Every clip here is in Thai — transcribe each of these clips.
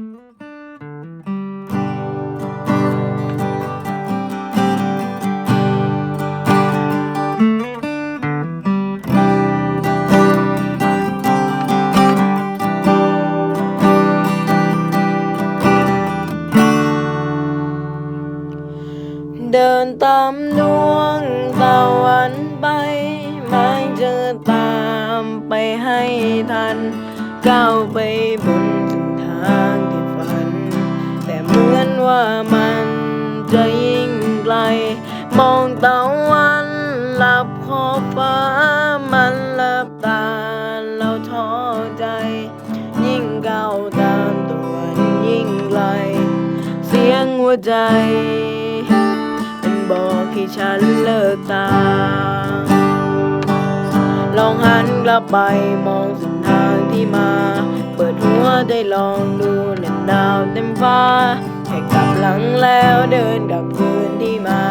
เดินตามดวงตะวันไป ไม่เจอตามไปให้ทัน ก้าวไปบน มือนว่ามันจะยิ่งไกล มองตะวันหลับขอบฟ้ามันหลับตาเราท้อใจ ยิ่งก้าวตามตัวยิ่งไกล เสียงหัวใจ มันบอกให้ฉันเลิกตามลองหันกลับไปมองเส้นทางที่มา เปิดหัวได้ลองดูนั่นดาวเต็มฟ้า หลังแล้วเดินกับคืนที่มา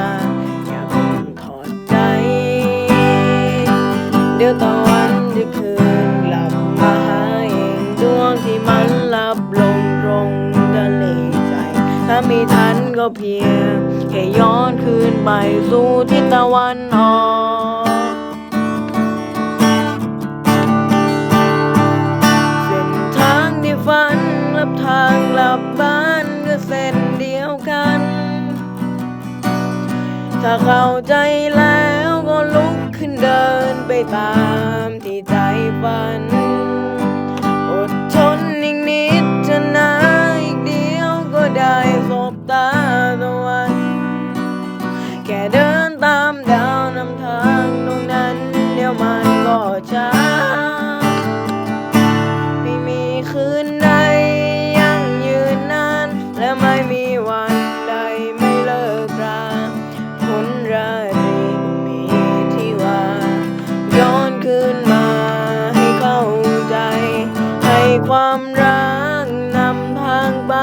อย่าเพิ่งถอดใจ เดี๋ยวตะวันจะคืนกลับมาหาเองดวงที่มันหลับลงตรงทะเลใจ ถ้ามีทันก็เพียงแค่ย้อนคืนไปสู่ทิศตะวันออกเส้นทางที่ฝันลับทางลับบ้าน ถ้าเข้าใจแล้วก็ลุกขึ้นเดินไปตามที่ใจฝัน ความรักนำทางไป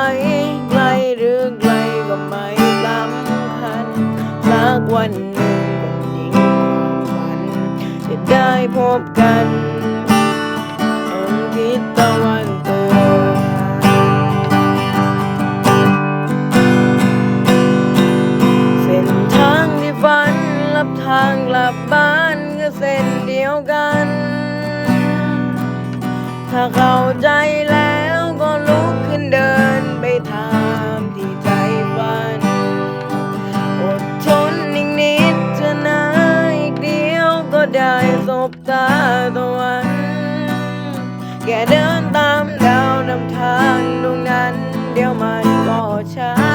ไกลหรือไกลก็ไม่สำคัญสักวันหนึ่งคงยิ่งความฝันจะได้พบกันตรงทิศตะวันตกเส้นทางที่ฝันรับทางกลับบ้านก็เส้นเดียวกัน ถ้าเข้าใจแล้วก็ลุกขึ้นเดินไปทางที่ใจฝัน อดทนอีกนิดจะนาอีกเดียวก็ได้สบตาตะวันแค่เดินตามดาวนำทางตรงนั้น เดี๋ยวมันก็ช้า